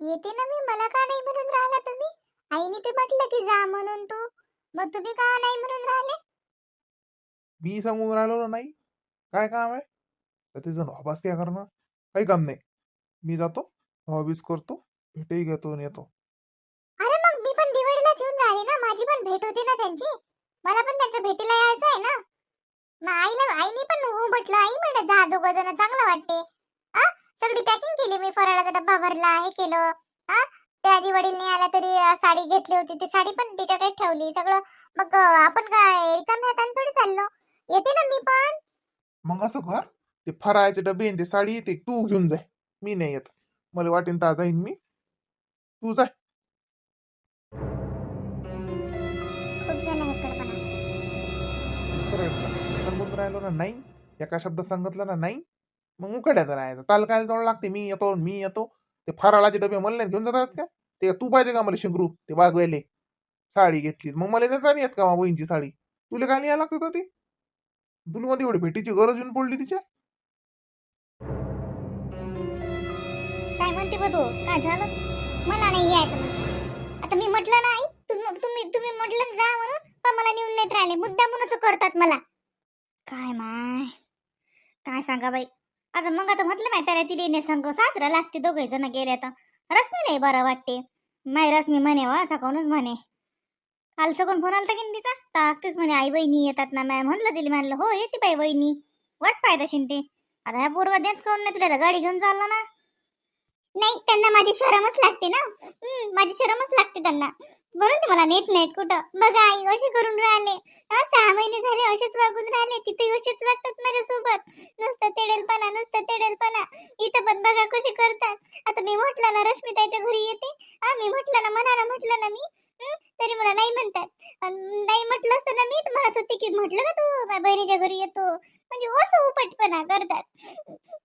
येते ना मी मला का नाही म्हणून राहिला तुम्ही? आईने ते म्हटलं की जा म्हणून तू. मग तुम्ही का नाही म्हणून राहिले? मी सांगून राहिलो ना नाही. काय काम आहे? तर ते जण वापस काय करणं काही काम नाही. मी जातो हॉबीज करतो भेटही घेतो आणि येतो. अरे मग मी पण दिवाळीलाच येऊन राहिले ना? माझी पण भेट होती ना त्यांची? मला पण त्यांच्या भेटीला यायचं आहे ना? मग आईला आईने पण हो म्हटलं. आई म्हणत जा दोघं जण चांगलं वाटते. आ सगळी पॅकिंग केली मी. फराळाचा डब्बा भरला हे केलं. हा? त्या आधी वडील नाही आला तरी साडी घेतली होती. ती साडी पण तिच्याकडेच ठेवली. सगळं मग आपण काय रिकाम्या हाताने थोडी चाललो? येते ना मी पण. मग असं कर. ते फराळाचे डबे ते साडी ते तू घेऊन जाय. मी नाही येत. मला वाटेन ता जाईन मी. तू जाय. खूप झाला हे कडपणा सांगून राहिलो ना नाही. एका शब्द सांगितलं ना नाही. मग उकड्यात राहायचं काल काय तोड लागते मी येतो मी येतो. ते फराळाचे डबे मला नाही घेऊन जातात का? ते तू पाहिजे का मला शिंगरू? ते बागवेले साडी घेतली मग मला देता नाही येत का वहींची साडी? तुला काय लिहायला लागत होती? ती तुला मध्ये एवढी भेटीची गरज येऊन पडली तिच्या? काय म्हणते बा तू? काय झालं? मला नाही यायचं आता मी म्हटलं ना आई तुम्ही तुम्ही तुम्ही म्हटलं जा म्हणून पण मला नेऊन नेत राहिले. मुद्दा म्हणून करतात मला. काय माय? काय सांगा बाई? आता मग आता म्हटलं माहिती त्याला तिला येणे संग साजरा लागते दोघे जण गेले तर रश्मी नाही बरं वाटते. माय रश्मी म्हणे हो, वा सकाळूनच म्हणे. काल सगून फोन आलता की तिचा टाकतेच म्हणे आई बहिणी येतात ना मॅम म्हणलं तिला म्हणलं हो येते बाई बहिणी वाट पाय तशी ते. आता ह्या पूर्व देत कोण नाही तुला तर गाडी घेऊन चालला ना. नाही त्यांना माझी शरमच लागते ना. माझी शरमच लागते त्यांना. म्हणून ते मला नेत नाहीत कुठं? बघा आई असे करून राहिले. सहा महिने झाले असेच वागून राहिले. तिथे असेच वागतात माझ्यासोबत. नुसतं तेडेलपणा नुसतं तेडेलपणा. इथं पण बघा कसे करतात. आता मी म्हटलं ना रश्मी घरी येते. हा मी म्हटलं ना म्हणाला म्हटलं ना मी. तरी मला नाही म्हणतात. नाही म्हटलं असतं ना मी म्हणत होते की म्हटलं का तू? बहिणीच्या घरी येतो. म्हणजे असं उपटपणा करतात.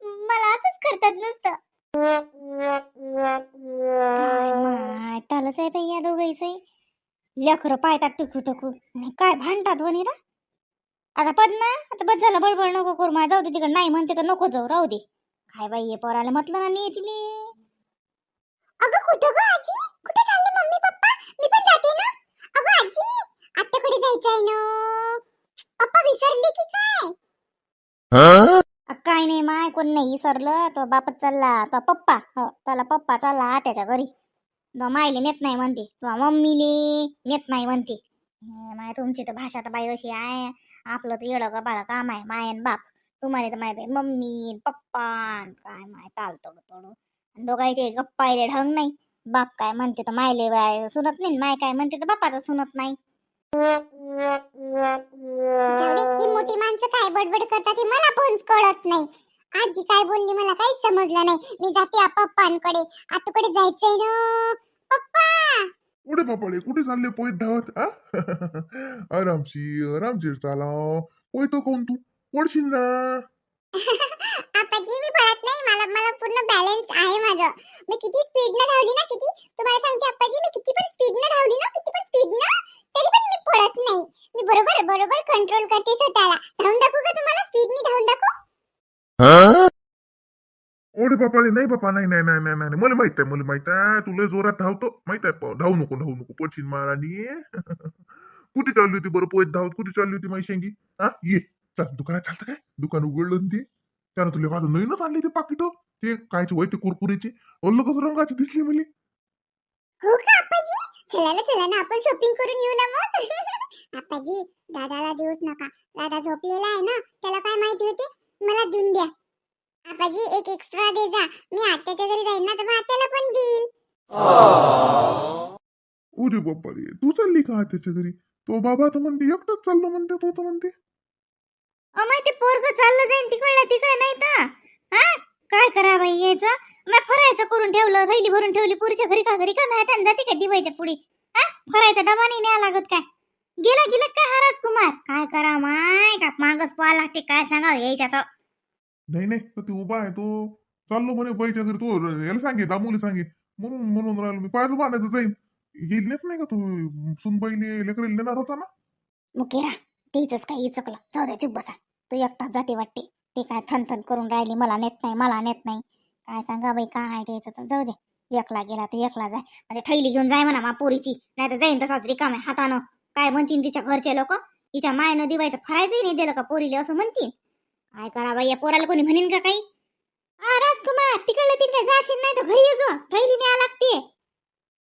मला असंच करतात नुसतं. काय आहे बाई या दोघांचं? लेकरं पायतात टुकू टुकू. आणि काय भांडतात वनी रा? आता पद्मा आता बस झालं बडबड नको करू. माझ्या जाऊ दे तिकडे. नाही म्हणते तर नको जाऊ राहू दे. काय बाई हे पोराला म्हटलं ना नाही तिने अगं कुठं गं आजी? कुठं चालले मम्मी पप्पा? मी पण जाते ना. अगं आजी आत्याकडे जायचं आहे ना. पप्पा विसरले की काय? काय नाही माय कोण नाही सरलं तो बापच चालला. तो पप्पा. हो त्याला पप्पा चालला त्याच्या घरी. तो मायले नेत नाही म्हणते. तो मम्मीले नेत नाही म्हणते. हे माय तुमची तर भाषा तर बाई अशी आहे. आपलं तर येडं का बाळा काम आहे. माय बाप. तुम्हाला तर माय बाई मम्मी पप्पा काय माय ताल तोड तोड दोघांचे गप्पायले ढंग नाही. बाप काय म्हणते तर मायले बाय सुनत नाही माय काय म्हणते तर बापाचं सुनत नाही. ही मोठी माणसं काय बडबड करतात हे मला पण कळत नाही. आजी काय बोलली मला काहीच समजलं नाही. मी जाते आ पप्पांकडे. आतूकडे जायचंय ना. पप्पा! कुठे बापाळे कुठे चालले पोयत धावत? आरामशीर आरामशीर चाला. पोयतो कोण तू पडशील ना आपाजी मी पळत नाही मला मला पूर्ण बॅलन्स आहे माझं. मी किती स्पीडनं धावली ना किती? तुम्हाला सांगते अप्पाजी मी किती पण स्पीडनं धावली ना किती पण स्पीडनं तरी पण मी पडत नाही. मी बरोबर बरोबर कंट्रोल करते स्वतःला. धावून दाखवू का तुम्हाला? स्पीडनी धावून दाखवू? ओढे बापाळे नाही बापा नाही नाही नाही नाही नाही. मला माहीत आहे मला माहीत आहे. तुला जोरात धावतो. माहीत आहे धावू नको धावू नको. पोचिन महाराणी. कुठे चालली होती बरं पोयत धावत? कुठे चालली होती माहिती शेंगी? हा? ये. चल दुकानात चालतं काय? दुकान उघडलं ना ते? त्यानं तुला माझं नवीनच आणले ते पाकिट. ते कायचे वय ते कुरकुरीचे कसं रंगाचे दिसले मला. हो का आपाजी चला ना चला ना आपण शॉपिंग करून येऊ ना मग. आपाजी दादाला देऊच नका. दादा झोपलेला आहे ना त्याला काय माहिती होते? मला देऊन द्या. आपाजी एक एक्स्ट्रा दे जा. मी आत्याच्या घरी जाईन ना तर मग आत्याला पण देईल. अरे बाप्पा रे तू चालली का त्याच्या घरी? तो बाबा तर म्हणते एकटाच चाललो म्हणते तो तर म्हणते. अमाय ते पोरग चाललं जाईन तिकडला तिकडे नाही तर. हा? काय करा बाई यायचं मी फरायचं करून ठेवलं थैली भरून ठेवली पुरीच्या घरी का घरी का नाही त्यांना जाते का दिवायच्या पुढे? हा? फरायचा डबा नाही न्याय लागत काय? गेला गेला काय हराज कुमार? काय करा माय? का मागच पाहा लागते काय सांगा यायच्या तर नाही नाही ते उभा आहे तो चाललो म्हणे बाईच्या घरी तो याला सांगे दामोली सांगे म्हणून म्हणून राहिलो मी पाहिलं बांधायचं जाईन. नेत नाही का तू सुनबाईले लेकरेल नेणार होता ना? मुकेरा तिचंच काही इचकलं. जाऊ दे चुप बसा. तू एकटाच जाते वाटते. ते काय थन थन करून राहिली मला नेत नाही मला नेत नाही. काय सांगा बाई काय आहे त्याचं तर? जाऊ दे. एकला गेला तर एकला जाय. म्हणजे थैली घेऊन जाय म्हणा मा पोरीची. नाही तर जाईन तसाच रिकाम्या हातानं. काय म्हणतील तिच्या घरचे लोक? तिच्या मायनं दिवायचं फरायचंही नाही दिलं का पोरीले असं म्हणतील काय करा बाई या पोराला कोणी म्हणेन का काही? राजकुमार तिकडलं तिकडे जाशील नाही तर घरी ये जो. थैली न्याय लागते.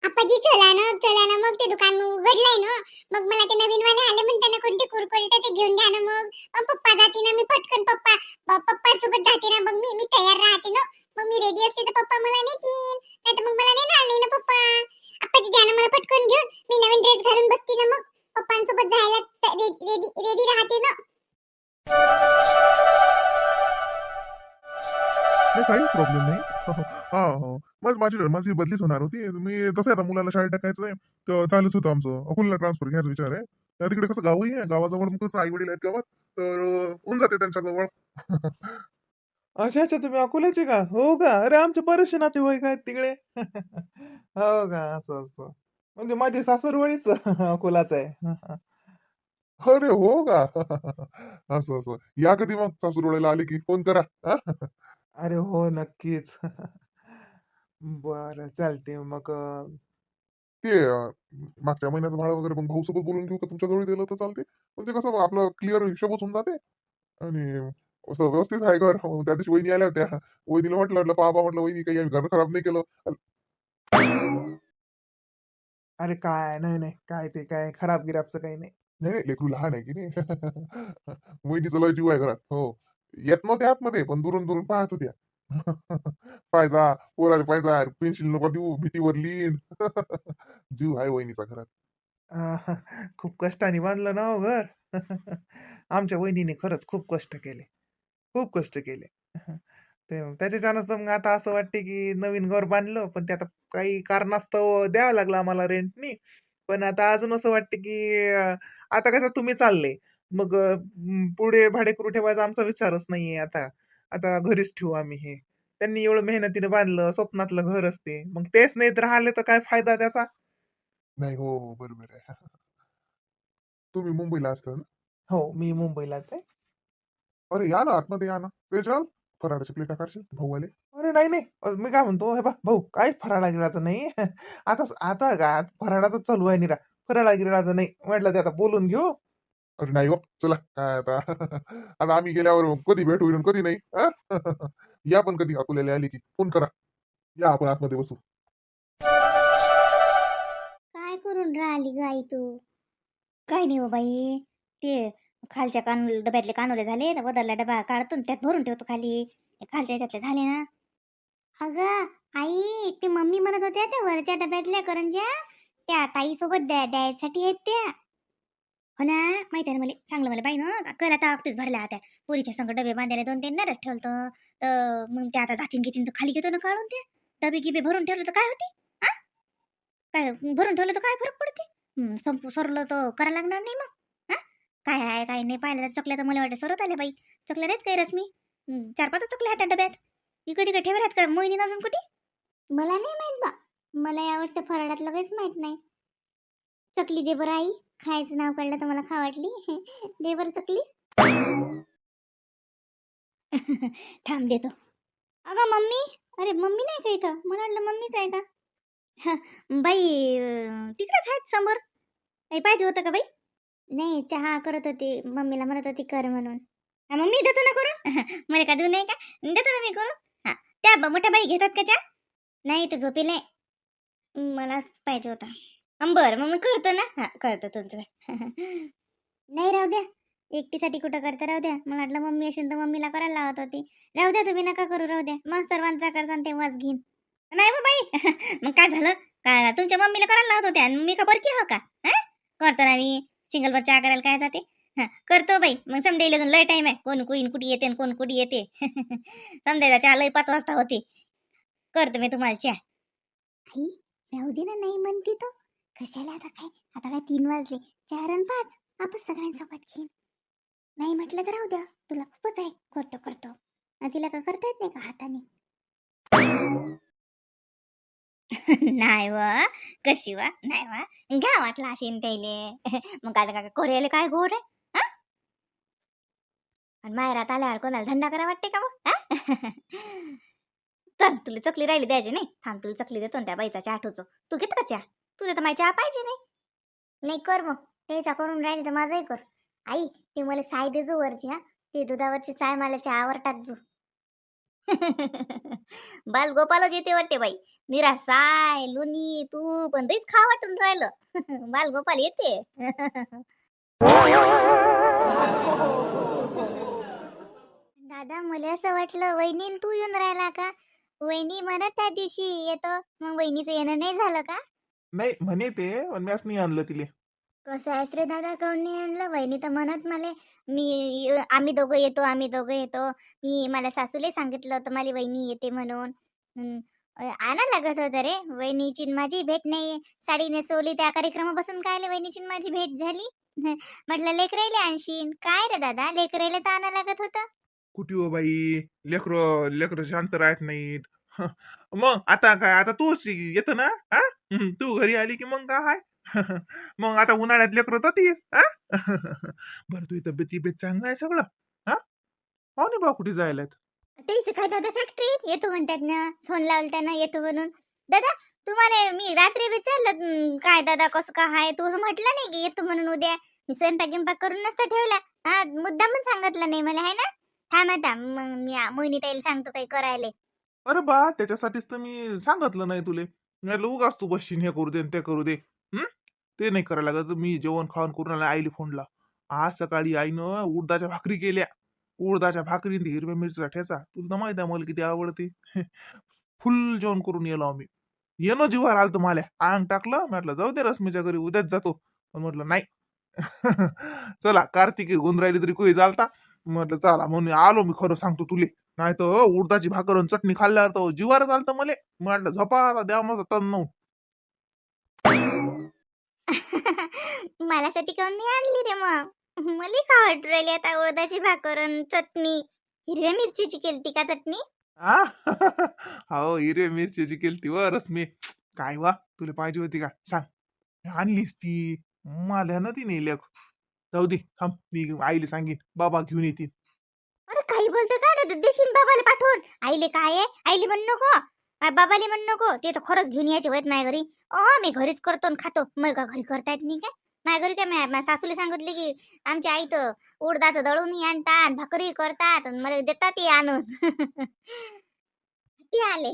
आपाजी चला ना चला ना मग ते दुकान उघडलंय ना. मग मला ते नवीन वाले आले म्हणते ना कोणते कुरकुरे ते घेऊन द्या ना मग. मग पप्पा जाते ना मी पटकन पप्पा पप्पा सोबत जाते ना मग मी मी तयार राहते ना. मग मी रेडी असते तर पप्पा मला नेतील. नाही तर मग मला नेणार नाही ना पप्पा. आपाजी द्या ना मला पटकन घेऊन. मी नवीन ड्रेस घालून बसते ना मग. पप्पांसोबत जायला रेडी रेडी राहते ना. काही प्रॉब्लेम नाही. हा हा. माझी माझी माझी बदलीच होणार होती. मी तसं आता मुलाला शाळेत टाकायचं आहे तर चालूच होतं आमचं. अकोला ट्रान्सफर घ्यायचा विचार आहे. तिकडे कसं गावही आहे. गावाजवळ मग कसं आई वडील आहेत गावात. तर होऊन जाते त्यांच्याजवळ. अच्छा अच्छा तुम्ही अकोल्याचे का? हो का? अरे आमचे बरेचसे नातेवाईक आहेत तिकडे. हो का? असं असं. म्हणजे माझी सासरवाडीच अकोलाच आहे. अरे हो का? असं असं. या कधी मग सासूरवाड्याला आले की फोन करा? अरे हो नक्कीच. बरं चालते मग अं, ते अं, मागच्या महिन्याचं भाडं वगैरे मग भाऊ सोबत बोलून घेऊ का? तुमच्या जवळ दिलं तर चालते म्हणजे कसं मग आपलं क्लिअर हिशोबच होऊन जाते. आणि असं व्यवस्थित आहे घर. हो, त्या दिवशी वहिनी आल्या होत्या. वहिनीला म्हटलं म्हटलं पापा म्हटलं वहिनी काही आम्ही घर खराब नाही केलं. अरे काय? नाही नाही. काय ते? काय खराब गिराबचं काही नाही. नाही नाही, लेकरू लहान आहे की नाही? वहिनीचा लय जीव आहे घरात. हो. येत नव्हते आतमध्ये पण दुरून दुरून पाहत होत्या. पायजा पोराले पायजा पेन्सिल नको देऊ भीतीवर लिहिन जीव आहे वहिनीचा घरात. खूप कष्टाने बांधलं ना हो घर. आमच्या वहिनीने खरंच खूप कष्ट केले. खूप कष्ट केले. ते त्याच्याच्यानंच तर मग आता असं वाटते की नवीन घर बांधलं पण ते आता काही कारणास्तव द्यावं लागलं आम्हाला रेंटनी पण आता अजून असं वाटतं की अं, आता कसं तुम्ही चालले? मग पुढे भाडेकरू ठेवायचा आमचा विचारच नाहीये आता. आता घरीच ठेवू आम्ही हे. त्यांनी एवढं मेहनतीने बांधलं स्वप्नातलं घर असते. मग तेच नाहीत राहिले तर काय फायदा त्याचा? नाही हो हो, बरोबर आहे. तुम्ही मुंबईला असता ना? हो मी मुंबईलाच आहे. अरे या ना आतमध्ये या ना. ते चल. फराळाची प्लेटा काढशील भाऊ आले अरे नाही नाही. मी काय म्हणतो हे बा भाऊ काय फराळा गिराचं नाही. आता आता काय फराळाचं चालू आहे निरा. फराळा गिराचं नाही. म्हटलं ते आता बोलून घेऊ. अरे नाही हो चला काय आता? आता आम्ही गेल्यावर कधी भेट होईल कधी नाही हा? या पण कधी अकोल्याला आली की फोन करा. या आपण आतमध्ये बसू. काय करून राहिली गाई तू? काय नाही हो बाई ते खालच्या कान डब्यातले कानोले झाले तर वदरला डबा काढतो आणि त्यात भरून ठेवतो खाली. ते खालच्या ह्याच्यातले झाले ना. अगं आई ते मम्मी म्हणत होत्या त्या वरच्या डब्यातल्या करंज्या त्या ताईसोबत द्या द्यायसाठी आहेत त्या. हो ना? माहिती आहे ना मला. चांगलं मला बाई ना. कल आता अगदीच भरल्या आता. पोरीच्या संग डबे बांधायला दोन तीन नारच ठेवलं तर मग ते आता जातीन घेतीन तर खाली घेतो ना काढून ते. डबे गिबे भरून ठेवलं तर काय होते? आ? काय भरून ठेवलं तर काय फरक पडते? संपू सरलं तर करायला लागणार नाही मग. हा काय आहे काय नाही पाहिलं तर चकल्या तर मला वाटतं सरत आल्या बाई. चकल्या नाहीत काय रश्मी? चार पाच चकल्या आहेत त्या डब्यात. इकडे तिकडे ठेवल्या आहेत का? मोहिनी अजून कुठे? मला नाही माहीत बा. मला यावर्षी त्या फराळातलं काहीच माहीत नाही. चकली दे बरं आई. खायचं नाव काढलं तर मला खा वाटली. दे बरं चकली. थांब देतो. अगं मम्मी अरे मम्मी नाही का इथं? मला वाटलं मम्मीच आहे का? बाई तिकडेच आहेत समोर. काही पाहिजे होतं का बाई? नाही चहा करत होती. मम्मीला म्हणत होती कर म्हणून. मम्मी देतो ना करून? मला का देऊ नाही का? देतो ना मी करून. हा त्या मोठ्या बाई घेतात का चहा? नाही तर झोपेल. मलाच पाहिजे होता. बरं मग मी करतो ना. हां करतो तुमचं नाही राहू द्या. एकटीसाठी कुठं करता राहू द्या. मला वाटलं मम्मी असेल तर मम्मीला करायला लावत होती. राहू द्या तुम्ही नका करू राहू द्या. मग सर्वांचा करसान तेव्हाच घेईन. नाही बा बाई. मग काय झालं? काय तुमच्या मम्मीला करायला लावत होत्या आणि मी का बरकी हो का? हा? करतो ना मी. सिंगल वर चहा करायला काय जाते? हा करतो बाई. मग समजायला अजून लय टाईम आहे. कोण कुईन कुठे येते आणि कोण कुठे येते? समजायचा चहा लय पाच वाजता होते. करतो मी तुम्हाला चहा. आई राहू दे ना नाही म्हणते तो. कशाला आता काय? आता काय तीन वाजले. चार आणि पाच. आपण सगळ्यांसोबत घेईन. नाही म्हटलं तर राहू द्या. तुला खूपच आहे. करतो करतो. तिला का करता येत नाही का हाताने? नाही व. कशी वा? नाही वा. घ्या वाटला असेल त्याले. मग काय काय कोरेले काय गोड आहे? हा? आणि माहेरात आल्यावर कोणाला धंदा करा वाटते का मग चल तुला चकली राहिली द्यायची नाही. थांब तुला चकली देतो त्या बाईचा चहा तू घेत का चहा? तुला तर माझी चहा पाहिजे नाही. नाही कर मग त्याचा करून राहिली तर माझंही कर. आई ते मला साय दे जो वरची हा. ते दुधावरची साय मला चहावर टाकजो बाल गोपालच येते वाटते बाई. निरा साय लोणी तू पण तेच खा वाटून राहिलं. बाल गोपाल येते. दादा मला असं वाटलं वहिनी तू येऊन राहिला का? वहिनी म्हणत त्या दिवशी येतो. मग वहिनीचं येणं नाही झालं का? नाही म्हणे ते पण मी नाही आणलं तिले. कसं आहेस रे दादा काऊन नाही आणलं? वहिनी तर म्हणत मला मी आम्ही दोघं येतो आम्ही दोघं येतो. मी मला सासूले सांगितलं होतं मला वहिनी येते म्हणून. आणा लागत होतं रे. वहिनीची माझी भेट नाही. साडी नेसवली त्या कार्यक्रमापासून काय वहिनीची माझी भेट झाली? म्हटलं लेकरायले आणशीन. काय रे दादा? लेकरायले तर आणा लागत होतं. कुठे हो बाई? लेकरं लेकरं शांत राहत नाहीत. मग आता काय? आता तूच येत ना? हा? हम्म, तू घरी आली की मग काय? मग आता उन्हाळ्यात लेकरं तर तीच हा? बरं तुझी तब्येत तब्येत चांगलं आहे सगळं? हा? हो नाही बा कुठे जायला तेच काय दादा फॅक्टरीत येतो म्हणतात ना फोन लावला त्यांना येतो म्हणून. दादा तुम्हाला मी रात्री विचारलं "हं, काय दादा कसं काय आहे? तू म्हटलं नाही की येतो म्हणून उद्या. मी स्वयंपाक गिंपाक करून नसता ठेवला. हा मुद्दा पण सांगितलं नाही मला आहे ना? थांब आता मग मी मोहिनी ताईला सांगतो काही करायला. अरे बा त्याच्यासाठीच तर मी सांगितलं नाही तुले. म्हटलं उगाच तू बसशील हे करू दे आणि ते करू दे. हम्म ते नाही करायला लागत मी जेवण खाऊन करून आला आईली फोनला. आज सकाळी आईनं उडदाच्या भाकरी केल्या. उडदाच्या भाकरी आणि ते हिरव्या मिरचा ठेचा. तुला तर माहीत आहे मला किती आवडते. फुल जेवण करून येलो आम्ही. येणं जीवावर आलं तर मला टाकलं. म्हटलं जाऊ दे रश्मीच्या घरी उद्याच जातो. पण म्हटलं नाही. चला कार्तिकी गुंद तरी कोई चालता. म्हटलं चला म्हणून आलो मी खरं सांगतो तुले. नाही तर उडदाची भाकर आणि चटणी खाल्ल्यावर तर जीवार चालतं मले. म्हटलं झोपा आता द्या माझं तण नऊ. मलासाठी काऊन नाही आणली रे मग? मला का वाटू राहिली आता उडदाची भाकर अन चटणी? हिरव्या मिरचीची केलती का चटणी? आ? हो हिरे मिरचीची केलती व रश्मी काय वा तुला पाहिजे होती का? सांग. आणलीस ती. मला ना ती नाही लेख जाऊ दे थांब. मी आईला सांगेन. बाबा घेऊन येतील. अरे काही बोलतो का रे? देशील बाबाला पाठवून? आईले काय आहे? आईले म्हण नको. बाबाले म्हण नको. ते तर खरंच घेऊन यायचे होत माझ्या घरी. अहो मी घरीच करतो आणि खातो. मला का घरी करता येत नाही काय? माझ्या घरी काय? माझ्या माझ्या सासूला सांगितले की आमची आई तर उडदाचं दळूनही आणतात भाकरी करतात आणि मला देतात ते आणून. ते आले.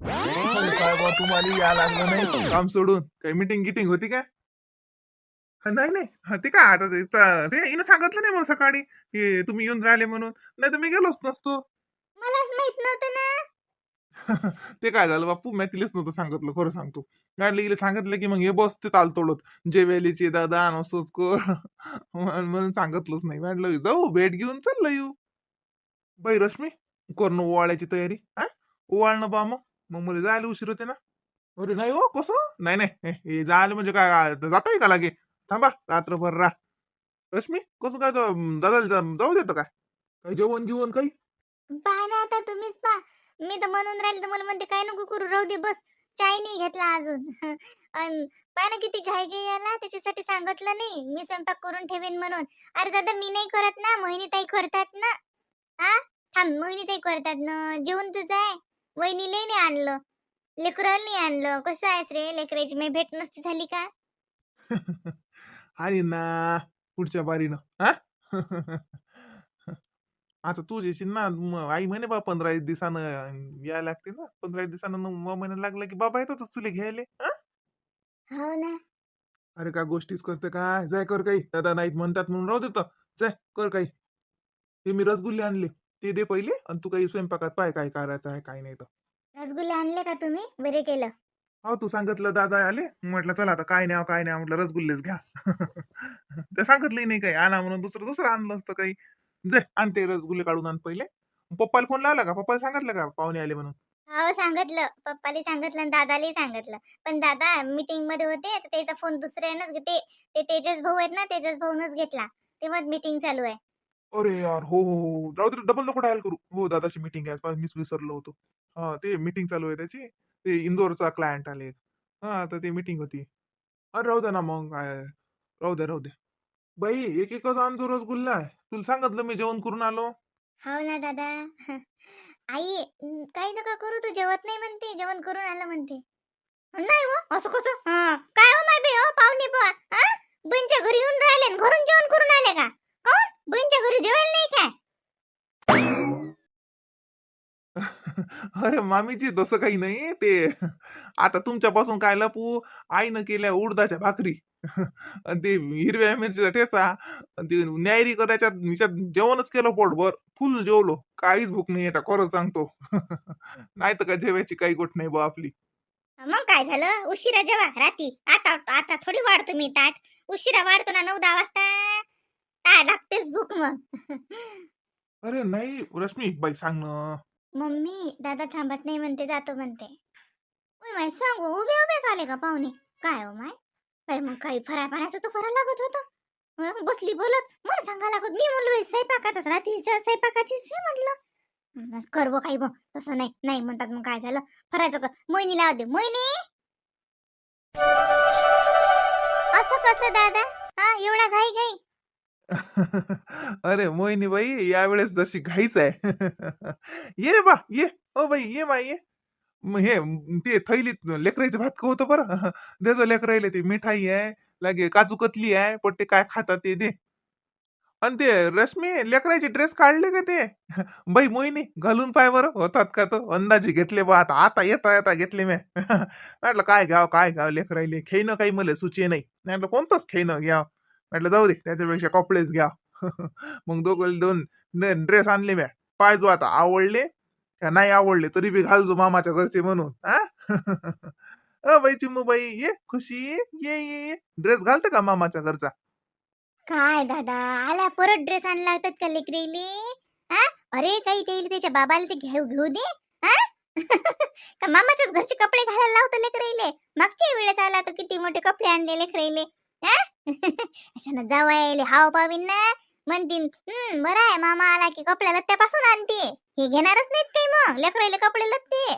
काय बा तुम्हाला या लागलं नाही. काम सोडून. काही मिटिंग गिटिंग होती काय? नाही नाही. हा, ते काय आता ते हिनं सांगितलं नाही मला सकाळी की तुम्ही येऊन राहिले म्हणून. नाही तर मी गेलोच नसतो. मलाच माहीत नव्हतं ना. ते काय झालं बापू मी तिलाच नव्हतं सांगितलं खरं सांगतो. म्हटलं हिला सांगितलं की मग हे बस ते तालतोडत. जेवेलीचे दादा नसतोच कर म्हण- म्हणून सांगितलंच नाही. म्हटलं जाऊ भेट घेऊन चाललं येऊ. बाई रश्मी करणं ओवाळ्याची तयारी हा? ओवाळणं बा मग. मग मला जायला उशीर होते ना. अरे नाही हो कसं? नाही नाही. हे- हे जायला म्हणजे काय जाता का लागे? थांबा रात्रभर रा रश्मी कसं काय जा- जाऊ देतं काय? काही जेवण घेऊन काही? पहा ना आता तुम्हीच पहा. मी तर म्हणून राहिले तर मला म्हणते काय नको करू राहू दे बस. चाय नाही घेतला अजून. अन पहा ना किती घाई घाई आला त्याच्यासाठी सांगितलं नाही. मी स्वयंपाक करून ठेवेन म्हणून. अरे दादा मी नाही करत ना. मोहिनी ताई करतात ना. हा थांब मोहिनी ताई करतात ना. जेवण तुझं आहे? वहिनीला नाही आणलं. लेकराला नाही आणलं. कसं आहेस रे? लेकराची मी भेट नसती झाली का? आणि ना पुढच्या बारीनं हा? आता तू येशील ना आई म्हणे बा पंधरा एक दिवसानं यायला लागते ना पंधरा एक दिवसानं महिना लागला की बाबा येतातच तुला घ्यायला हा? ना. अरे काय गोष्टीच करते काय जाय कर काही दादा नाहीत म्हणतात म्हणून राहू देत जाय कर काही. ते मी रसगुल्ले आणले ते दे पहिले आणि तू काही स्वयंपाकात पाय काय करायचं आहे काय नाही तर. रसगुल्ले आणले का तुम्ही? बरे केलं. हो तू सांगितलं दादा आले. म्हटलं चला आता काय नाही काय नाही म्हटलं रसगुल्लेच घ्या. ते सांगितलंही नाही काही. आणा म्हणून दुसरं दुसरं आणलं असतं काही. जे आण ते रसगुल्ले काढून आण पहिले. पप्पाला फोन लावला का? पप्पाला सांगितलं का? पाहुणे आले म्हणून? हो सांगितलं. पप्पाला सांगितलं आणि दादालाही सांगितलं. पण दादा मीटिंगमध्ये होते तर त्याचा फोन दुसऱ्यानंच ते ते तेजस भाऊ आहेत ना तेजस भाऊनच घेतला. तेव्हा मीटिंग चालू आहे. अरे यार हो हो हो, हो. राहू दे डबल नको डायल करू. हो दादाची मीटिंग आहे. आज मीच विसरलो होतो. हा ते मीटिंग चालू आहे त्याची. ते इंदोरचा क्लायंट आले. हा तर ते मीटिंग होती. अरे राहू दे ना मग. काय राहू दे राहू दे. बाई एक एकच आणजो रसगुल्ला आहे. तुला सांगितलं मी जेवण करून आलो. हो ना दादा. आई अं, काही नका करू. तू जेवत नाही म्हणते. जेवण करून आलं म्हणते. नाही हो. असं कसं? काय हो माय बे हो पाहुणे पहा हा बहिणीच्या घरी येऊन राहिले आणि घरून जेवण करून आले का? बहिणीच्या घरी जेवायला नाही काय? अरे मामीजी तसं काही नाही ते. आता तुमच्यापासून काय लपू? आईनं केल्या उडदाच्या भाकरी. आणि ते हिरव्या मिरचीचा ठेसा आणि ते न्यायरी करायच्या ह्याच्यात जेवणच केलं पोटभर. फुल जेवलो. काहीच भूक नाही आता खरं सांगतो. नाही तर का जेवायची काही गोष्ट नाही बा आपली. मग काय झालं? उशिरा जेवा राती आता आता थोडी वाढतो मी ताट. उशिरा वाढतो ना नऊ दहा वाजता? काय लागतेच भूक मग अरे नाही रश्मी बाई सांग ना. मम्मी दादा थांबत नाही म्हणते जातो म्हणते. उय माय सांगू उभे उभे झाले का पाहुणे? काय हो माय? काय मग काही फराय पाण्याचं तो करायला लागत होतं. हं, बसली बोलत? मला सांगा लागत मी म्हणलो स्वयंपाकातच रात्रीच्या स्वयंपाकाचीच हे म्हटलं हं, कर बो काही बो तसं नाही नाही म्हणतात मग काय झालं? फरायचं कर. मोहिनी लाव दे. मोहिनी? असं कसं दादा? हा एवढा घाई घाई अरे मोहिनी बाई यावेळेस जशी घाईच आहे. ये रे बा ये. ओ बाई ये मा ये. म हे म, ते थैलीत लेकराईचं भात का होतं बरं. द्याचं लेकरायला ते मिठाई आहे लागे काजू कतली आहे पट्टे काय खातात ते दे. आणि ते रश्मी लेकराचे ड्रेस काढले का ते? बाई मोहिनी घालून पाय बरं. होतात का तो? अंदाजे घेतले बा आता. आता येता येता घेतले मी म्हटलं काय घ्याव काय घ्याव लेकराईले खेळणं काही मला सुचे नाही. म्हटलं कोणतंच खेळणं घ्याव. म्हटलं जाऊ दे त्याच्यापेक्षा कपडेच घ्या. मग दोघं दोन ड्रेस आणले म्या. पाहिजो आता आवडले का नाही आवडले तरी बी घालजो मामाच्या घरचे म्हणून हा? अ बाई चिमू बाई ये खुशी ये ये ड्रेस घालते का मामाच्या घरचा? काय दादा आला परत ड्रेस आणला होतात का लेकरेले अरे काही काही त्याच्या बाबाला ते घेऊ घेऊ दे का मामाच्याच घरचे कपडे घालायला लावतो लेकरेले मागच्या वेळेस आला तो किती मोठे कपडे आणले लेकरेले हा? अशानं जावायले हाव पावीन ना. म्हणतीन हम्म बरं आहे मामा आला की कपड्या लत्त्यापासून आणते हे घेणारच नाहीत काही मग. लेकरायले कपडे लत्ते.